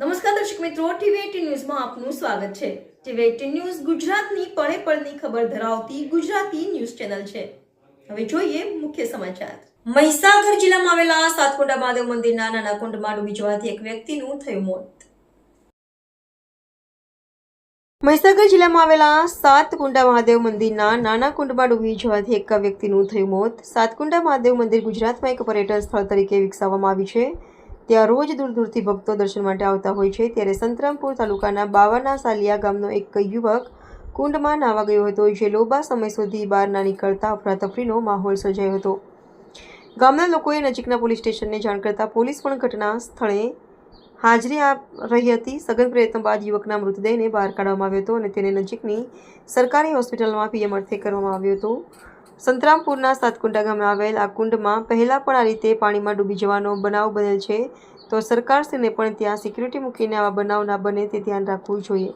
નમસ્કાર દર્શક મિત્રો, ટીવી ન્યૂઝમાં આપનું સ્વાગત છે. ટીવી એટીન ન્યૂઝ ગુજરાતની પળે પળની ખબર ધરાવતી ગુજરાતી ન્યૂઝ ચેનલ છે. હવે જોઈએ મુખ્ય સમાચાર. મહીસાગર જિલ્લામાં આવેલા સાતકુંડા મહાદેવ મંદિરના નાના કુંડમાં ડૂબી જવાથી એક વ્યક્તિનું થયું મોત. મહીસાગર જિલ્લામાં આવેલા સાતકુંડા મહાદેવ મંદિરના નાના કુંડમાં ડૂબી જવાથી એક વ્યક્તિનું થયું મોત. સાતકુંડા મહાદેવ મંદિર ગુજરાતમાં એક પર્યટન સ્થળ તરીકે વિકસાવવામાં આવ્યું છે. ત્યાં રોજ દૂર દૂરથી ભક્તો દર્શન માટે આવતા હોય છે. ત્યારે સંતરામપુર તાલુકાના બાવાના સાલિયા ગામનો એક યુવક કુંડમાં નાવા ગયો હતો, જે લોબા સમય સુધી બહાર ના નીકળતા અફરાતફરીનો માહોલ સર્જાયો હતો. ગામના લોકોએ નજીકના પોલીસ સ્ટેશનને જાણ કરતા પોલીસ પણ ઘટના સ્થળે હાજરી આપ રહી હતી. સઘન પ્રયત્ન બાદ યુવકના મૃતદેહને બહાર કાઢવામાં આવ્યો હતો અને તેને નજીકની સરકારી હોસ્પિટલમાં પીએમ અર્થે કરવામાં આવ્યો હતો. સંતરામપુરના સાતકુંડા ગામે આવેલ આ કુંડમાં પહેલાં પણ આ રીતે પાણીમાં ડૂબી જવાનો બનાવ બનેલ છે. તો સરકારશ્રીને પણ ત્યાં સિક્યુરિટી મૂકીને આવા બનાવ ના બને તે ધ્યાન રાખવું જોઈએ.